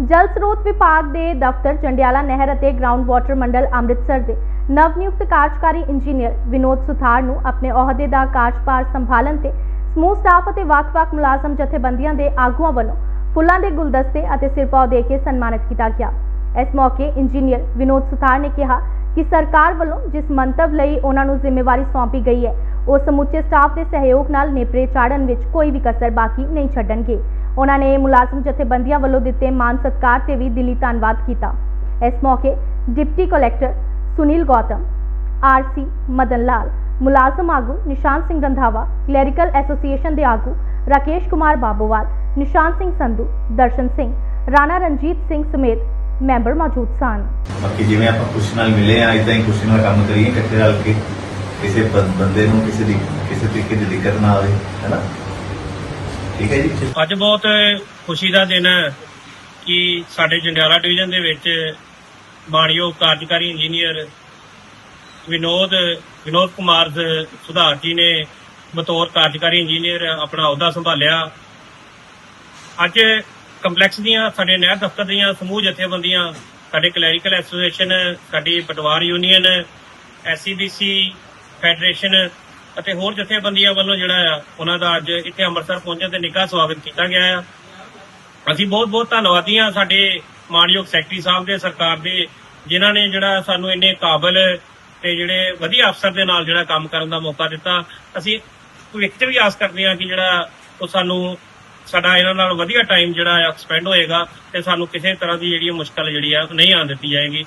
ਜਲ ਸਰੋਤ ਵਿਭਾਗ ਦੇ ਦਫ਼ਤਰ ਚੰਡਿਆਲਾ ਨਹਿਰ ਅਤੇ ਗਰਾਊਂਡ ਵਾਟਰ ਮੰਡਲ ਅੰਮ੍ਰਿਤਸਰ ਦੇ ਨਵ ਨਿਯੁਕਤ ਕਾਰਜਕਾਰੀ ਇੰਜੀਨੀਅਰ ਵਿਨੋਦ ਸੁਥਾਰ ਨੂੰ ਆਪਣੇ ਅਹੁਦੇ ਦਾ ਕਾਰਜਭਾਰ ਸੰਭਾਲਣ ਤੇ ਸਮੂਹ ਸਟਾਫ ਅਤੇ ਵੱਖ-ਵੱਖ ਮੁਲਾਜ਼ਮ ਜਥੇਬੰਦੀਆਂ ਦੇ ਆਗੂਆਂ ਵੱਲੋਂ ਫੁੱਲਾਂ ਦੇ ਗੁਲਦਸਤੇ ਅਤੇ ਸਿਰਪਾਓ ਦੇ ਕੇ ਸਨਮਾਨਿਤ ਕੀਤਾ ਗਿਆ। ਇਸ ਮੌਕੇ ਇੰਜੀਨੀਅਰ ਵਿਨੋਦ ਸੁਥਾਰ ਨੇ ਕਿਹਾ ਕਿ ਸਰਕਾਰ ਵੱਲੋਂ ਜਿਸ ਮੰਤਵ ਲਈ ਉਹਨਾਂ ਨੂੰ ਜ਼ਿੰਮੇਵਾਰੀ ਸੌਂਪੀ ਗਈ ਹੈ, ਉਹ ਸਮੁੱਚੇ ਸਟਾਫ ਦੇ ਸਹਿਯੋਗ ਨਾਲ ਨੇਪਰੇ ਚਾੜਨ ਵਿੱਚ ਕੋਈ ਵੀ ਕਸਰ ਬਾਕੀ ਨਹੀਂ ਛੱਡਣਗੇ। ਉਹਨਾਂ ਨੇ ਮੁਲਾਜ਼ਮ ਜਥੇਬੰਦੀਆਂ ਵੱਲੋਂ ਦਿੱਤੇ ਮਾਨ ਸਤਿਕਾਰ ਤੇ ਵੀ ਦਿਲੀ ਧੰਨਵਾਦ ਕੀਤਾ। ਇਸ ਮੌਕੇ deputy collector Sunil Gautam RC Madan Lal, ਮੁਲਾਜ਼ਮ ਆਗੂ ਨਿਸ਼ਾਨ ਸਿੰਘ ਰੰਧਾਵਾ, ਕਲੈਰੀਕਲ ਐਸੋਸੀਏਸ਼ਨ ਦੇ ਆਗੂ ਰਾਕੇਸ਼ ਕੁਮਾਰ ਬਾਬੂਵਾਲ, ਨਿਸ਼ਾਨ ਸਿੰਘ ਸੰਧੂ, ਦਰਸ਼ਨ ਸਿੰਘ, ਰਾਣਾ ਰਣਜੀਤ ਸਿੰਘ ਸਮੇਤ ਮੈਂਬਰ ਮੌਜੂਦ ਸਨ। ਬਾਕੀ ਜਿਵੇਂ ਆਪਾਂ ਖੁਸ਼ੀ ਨਾਲ ਮਿਲੇ ਆ ਇਦਾਂ ਹੀ ਖੁਸ਼ੀ ਨਾਲ ਕੰਮ ਕਰੀਏ, ਇਕੱਠੇ ਰਲ ਕੇ ਕਿਸੇ ਬੰਦੇ ਨੂੰ ਕਿਸੇ ਦੀ, ਕਿਸੇ ਤਰੀਕੇ ਦੀ ਦਿੱਕਤ ਨਾ ਆਵੇ ਹੈਨਾ ਠੀਕ ਹੈ ਜੀ। ਅੱਜ ਬਹੁਤ ਖੁਸ਼ੀ ਦਾ ਦਿਨ ਹੈ ਕਿ ਸਾਡੇ ਜੰਡਿਆਲਾ ਡਿਵੀਜ਼ਨ ਦੇ ਵਿੱਚ ਮਾਣਯੋਗ ਕਾਰਜਕਾਰੀ ਇੰਜੀਨੀਅਰ ਵਿਨੋਦ ਵਿਨੋਦ ਕੁਮਾਰ ਸੁਧਾਰ ਜੀ ਨੇ ਬਤੌਰ ਕਾਰਜਕਾਰੀ ਇੰਜੀਨੀਅਰ ਆਪਣਾ ਅਹੁਦਾ ਸੰਭਾਲਿਆ। ਅੱਜ ਕੰਪਲੈਕਸ ਦੀਆਂ, ਸਾਡੇ ਨਹਿਰ ਦਫ਼ਤਰ ਦੀਆਂ, ਸਮੂਹ ਜਥੇਬੰਦੀਆਂ, ਸਾਡੇ ਕਲੈਰੀਕਲ ਐਸੋਸੀਏਸ਼ਨ, ਸਾਡੀ ਪਟਵਾਰ ਯੂਨੀਅਨ, ਐਸਸੀਬੀਸੀ, ਫੈਡਰੇਸ਼ਨ ਅਤੇ ਹੋਰ ਜਥੇਬੰਦੀਆਂ ਵੱਲੋਂ ਜਿਹੜਾ ਆ, ਉਹਨਾਂ ਦਾ ਅੱਜ ਇੱਥੇ ਅੰਮ੍ਰਿਤਸਰ ਪਹੁੰਚਣ ਤੇ ਨਿੱਘਾ ਸਵਾਗਤ ਕੀਤਾ ਗਿਆ ਆ। ਅਸੀਂ ਬਹੁਤ ਬਹੁਤ ਧੰਨਵਾਦੀ ਹਾਂ ਸਾਡੇ ਮਾਨਯੋਗ ਸੈਕਟਰੀ ਸਾਹਿਬ ਦੇ, ਸਰਕਾਰ ਦੇ, ਜਿਨ੍ਹਾਂ ਨੇ ਜਿਹੜਾ ਸਾਨੂੰ ਇੰਨੇ ਕਾਬਲ ਤੇ ਜਿਹੜੇ ਵਧੀਆ ਅਫਸਰ ਦੇ ਨਾਲ ਜਿਹੜਾ ਕੰਮ ਕਰਨ ਦਾ ਮੌਕਾ ਦਿੱਤਾ। ਅਸੀਂ ਭਵਿੱਖ 'ਚ ਵੀ ਆਸ ਕਰਦੇ ਹਾਂ ਕਿ ਜਿਹੜਾ ਉਹ ਸਾਨੂੰ, ਸਾਡਾ ਇਹਨਾਂ ਨਾਲ ਵਧੀਆ ਟਾਈਮ ਜਿਹੜਾ ਆ ਸਪੈਂਡ ਹੋਏਗਾ ਤੇ ਸਾਨੂੰ ਕਿਸੇ ਤਰ੍ਹਾਂ ਦੀ ਜਿਹੜੀ ਮੁਸ਼ਕਲ ਜਿਹੜੀ ਆ ਨਹੀਂ ਆਉਣ ਦਿੱਤੀ ਜਾਏਗੀ।